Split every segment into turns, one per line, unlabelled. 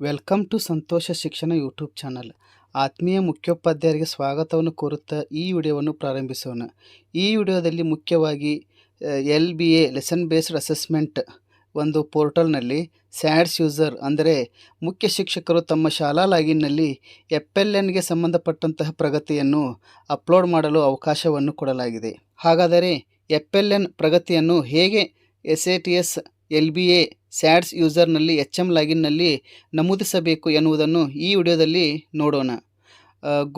Welcome to ಸಂತೋಷ ಶಿಕ್ಷಣ YouTube channel. ಆತ್ಮೀಯ ಮುಖ್ಯೋಪಾಧ್ಯಾಯರಿಗೆ ಸ್ವಾಗತವನ್ನು ಕೋರುತ್ತಾ ಈ ವಿಡಿಯೋವನ್ನು ಪ್ರಾರಂಭಿಸೋಣ. ಈ ವಿಡಿಯೋದಲ್ಲಿ ಮುಖ್ಯವಾಗಿ L B A lesson based assessment ಒಂದು ಪೋರ್ಟಲ್ನಲ್ಲಿ ಸ್ಯಾಡ್ಸ್ ಯೂಸರ್ ಅಂದರೆ ಮುಖ್ಯ ಶಿಕ್ಷಕರು ತಮ್ಮ ಶಾಲಾ ಲಾಗಿನ್ನಲ್ಲಿ ಎಫ್ ಎಲ್ ಎನ್ಗೆ ಸಂಬಂಧಪಟ್ಟಂತಹ ಪ್ರಗತಿಯನ್ನು ಅಪ್ಲೋಡ್ ಮಾಡಲು ಅವಕಾಶವನ್ನು ಕೊಡಲಾಗಿದೆ. ಹಾಗಾದರೆ ಎಫ್ ಎಲ್ ಎನ್ ಪ್ರಗತಿಯನ್ನು ಹೇಗೆ S A T S L B A SATS ಯೂಸರ್ನಲ್ಲಿ H M ಲಾಗಿನ್ನಲ್ಲಿ ನಮೂದಿಸಬೇಕು ಎನ್ನುವುದನ್ನು ಈ ವಿಡಿಯೋದಲ್ಲಿ ನೋಡೋಣ.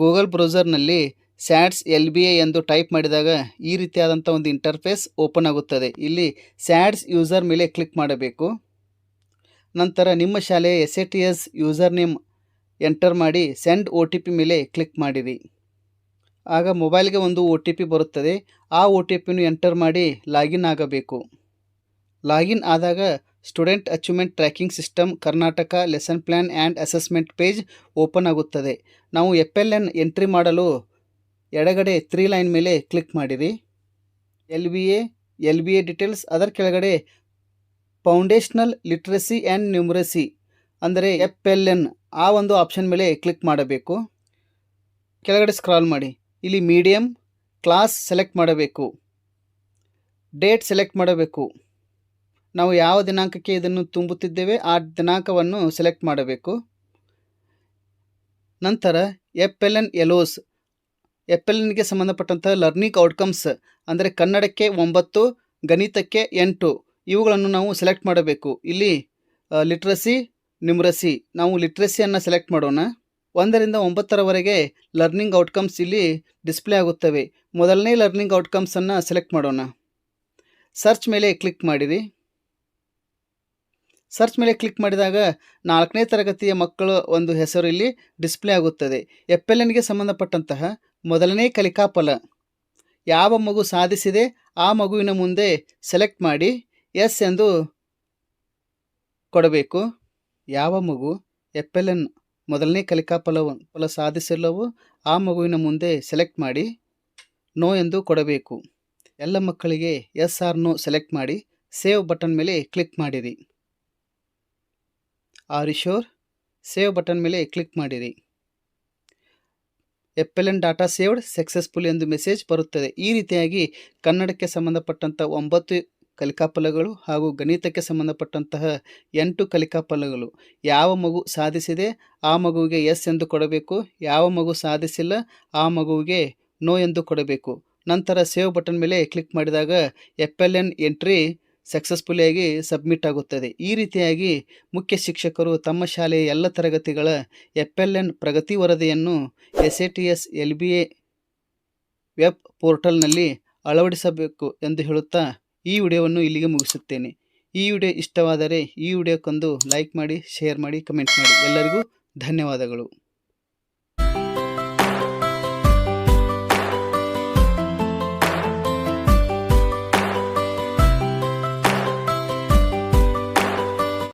ಗೂಗಲ್ ಬ್ರೌಸರ್ನಲ್ಲಿ ಸ್ಯಾಡ್ಸ್ ಎಲ್ ಬಿ ಎ ಎಂದು ಟೈಪ್ ಮಾಡಿದಾಗ ಈ ರೀತಿಯಾದಂಥ ಒಂದು ಇಂಟರ್ಫೇಸ್ ಓಪನ್ ಆಗುತ್ತದೆ. ಇಲ್ಲಿ ಸ್ಯಾಡ್ಸ್ ಯೂಸರ್ ಮೇಲೆ ಕ್ಲಿಕ್ ಮಾಡಬೇಕು. ನಂತರ ನಿಮ್ಮ ಶಾಲೆಯ S A T S user name enter ಮಾಡಿ ಸೆಂಡ್ ಒ ಟಿ ಪಿ ಮೇಲೆ ಕ್ಲಿಕ್ ಮಾಡಿರಿ. ಆಗ ಮೊಬೈಲ್ಗೆ ಒಂದು ಒ ಟಿ ಪಿ ಬರುತ್ತದೆ. ಆ ಒ ಟಿ ಪಿನೂ ಎಂಟರ್ ಮಾಡಿ ಲಾಗಿನ್ ಆಗಬೇಕು. ಲಾಗಿನ್ ಆದಾಗ student achievement tracking system, Karnataka lesson plan and assessment page open ಆಗುತ್ತದೆ. ನಾವು ಎಪ್ ಎಲ್ ಎನ್ ಎಂಟ್ರಿ ಮಾಡಲು ಎಡಗಡೆ ತ್ರೀ ಲೈನ್ ಮೇಲೆ ಕ್ಲಿಕ್ ಮಾಡಿರಿ. L B A, L B A details, ಅದರ ಕೆಳಗಡೆ ಫೌಂಡೇಶ್ನಲ್ ಲಿಟ್ರಸಿ ಆ್ಯಂಡ್ ನ್ಯೂಮರಸಿ, ಅಂದರೆ ಎಪ್ ಎಲ್ ಎನ್ ಆ ಒಂದು ಆಪ್ಷನ್ ಮೇಲೆ ಕ್ಲಿಕ್ ಮಾಡಬೇಕು. ಕೆಳಗಡೆ ಸ್ಕ್ರಾಲ್ ಮಾಡಿ. ಇಲ್ಲಿ ಮೀಡಿಯಮ್ ಕ್ಲಾಸ್ ಸೆಲೆಕ್ಟ್ ಮಾಡಬೇಕು. ಡೇಟ್ ಸೆಲೆಕ್ಟ್ ಮಾಡಬೇಕು. ನಾವು ಯಾವ ದಿನಾಂಕಕ್ಕೆ ಇದನ್ನು ತುಂಬುತ್ತಿದ್ದೇವೆ, ಆ ದಿನಾಂಕವನ್ನು ಸೆಲೆಕ್ಟ್ ಮಾಡಬೇಕು. ನಂತರ F L N LOs F L ಎನ್ಗೆ ಸಂಬಂಧಪಟ್ಟಂಥ ಲರ್ನಿಂಗ್ ಔಟ್ಕಮ್ಸ್ ಅಂದರೆ ಕನ್ನಡಕ್ಕೆ ಒಂಬತ್ತು, ಗಣಿತಕ್ಕೆ ಎಂಟು, ಇವುಗಳನ್ನು ನಾವು ಸೆಲೆಕ್ಟ್ ಮಾಡಬೇಕು. ಇಲ್ಲಿ ಲಿಟ್ರಸಿ ನ್ಯೂಮರಸಿ ನಾವು ಲಿಟ್ರಸಿಯನ್ನು ಸೆಲೆಕ್ಟ್ ಮಾಡೋಣ. ಒಂದರಿಂದ ಒಂಬತ್ತರವರೆಗೆ ಲರ್ನಿಂಗ್ ಔಟ್ಕಮ್ಸ್ ಇಲ್ಲಿ ಡಿಸ್ಪ್ಲೇ ಆಗುತ್ತವೆ. ಮೊದಲನೇ ಲರ್ನಿಂಗ್ ಔಟ್ಕಮ್ಸನ್ನು ಸೆಲೆಕ್ಟ್ ಮಾಡೋಣ. ಸರ್ಚ್ ಮೇಲೆ ಕ್ಲಿಕ್ ಮಾಡಿರಿ. ಸರ್ಚ್ ಮೇಲೆ ಕ್ಲಿಕ್ ಮಾಡಿದಾಗ ನಾಲ್ಕನೇ ತರಗತಿಯ ಮಕ್ಕಳ ಒಂದು ಹೆಸರು ಇಲ್ಲಿ ಡಿಸ್ಪ್ಲೇ ಆಗುತ್ತದೆ. ಎಫ್ ಎಲ್ ಎನ್ಗೆ ಸಂಬಂಧಪಟ್ಟಂತಹ ಮೊದಲನೇ ಕಲಿಕಾ ಫಲ ಯಾವ ಮಗು ಸಾಧಿಸಿದೆ, ಆ ಮಗುವಿನ ಮುಂದೆ ಸೆಲೆಕ್ಟ್ ಮಾಡಿ ಎಸ್ ಎಂದು ಕೊಡಬೇಕು. ಯಾವ ಮಗು ಎಫ್ ಎನ್ ಮೊದಲನೇ ಕಲಿಕಾ ಫಲ ಫಲ ಸಾಧಿಸಿಲ್ಲವೋ, ಆ ಮಗುವಿನ ಮುಂದೆ ಸೆಲೆಕ್ಟ್ ಮಾಡಿ ನೋ ಎಂದು ಕೊಡಬೇಕು. ಎಲ್ಲ ಮಕ್ಕಳಿಗೆ ಎಸ್ ಆರ್ ನೋ ಸೆಲೆಕ್ಟ್ ಮಾಡಿ ಸೇವ್ ಬಟನ್ ಮೇಲೆ ಕ್ಲಿಕ್ ಮಾಡಿರಿ. ಆರ್ ಶೋರ್ ಸೇವ್ ಬಟನ್ ಮೇಲೆ ಕ್ಲಿಕ್ ಮಾಡಿರಿ. F L N data saved, successful ಎಂದು ಮೆಸೇಜ್ ಬರುತ್ತದೆ. ಈ ರೀತಿಯಾಗಿ ಕನ್ನಡಕ್ಕೆ ಸಂಬಂಧಪಟ್ಟಂಥ ಒಂಬತ್ತು ಕಲಿಕಾಫಲಗಳು ಹಾಗೂ ಗಣಿತಕ್ಕೆ ಸಂಬಂಧಪಟ್ಟಂತಹ ಎಂಟು ಕಲಿಕಾಫಲಗಳು ಯಾವ ಮಗು ಸಾಧಿಸಿದೆ? ಆ ಮಗುವಿಗೆ ಎಸ್ ಎಂದು ಕೊಡಬೇಕು. ಯಾವ ಮಗು ಸಾಧಿಸಿಲ್ಲ? ಆ ಮಗುವಿಗೆ ನೋ ಎಂದು ಕೊಡಬೇಕು. ನಂತರ ಸೇವ್ ಬಟನ್ ಮೇಲೆ ಕ್ಲಿಕ್ ಮಾಡಿದಾಗ ಎಫ್ ಎಲ್ ಎನ್ ಎಂಟ್ರಿ ಸಕ್ಸಸ್ಫುಲಿಯಾಗಿ ಸಬ್ಮಿಟ್ ಆಗುತ್ತದೆ. ಈ ರೀತಿಯಾಗಿ ಮುಖ್ಯ ಶಿಕ್ಷಕರು ತಮ್ಮ ಶಾಲೆಯ ಎಲ್ಲ ತರಗತಿಗಳ ಎಫ್ ಎಲ್ ಎನ್ ಪ್ರಗತಿ ವರದಿಯನ್ನು S A T S L B A web ಪೋರ್ಟಲ್ನಲ್ಲಿ ಅಳವಡಿಸಬೇಕು ಎಂದು ಹೇಳುತ್ತಾ ಈ ವಿಡಿಯೋವನ್ನು ಇಲ್ಲಿಗೆ ಮುಗಿಸುತ್ತೇನೆ. ಈ ವಿಡಿಯೋ ಇಷ್ಟವಾದರೆ ಈ ವಿಡಿಯೋಕ್ಕೊಂದು ಲೈಕ್ ಮಾಡಿ ಶೇರ್ ಮಾಡಿ ಕಮೆಂಟ್ ಮಾಡಿ. ಎಲ್ಲರಿಗೂ ಧನ್ಯವಾದಗಳು.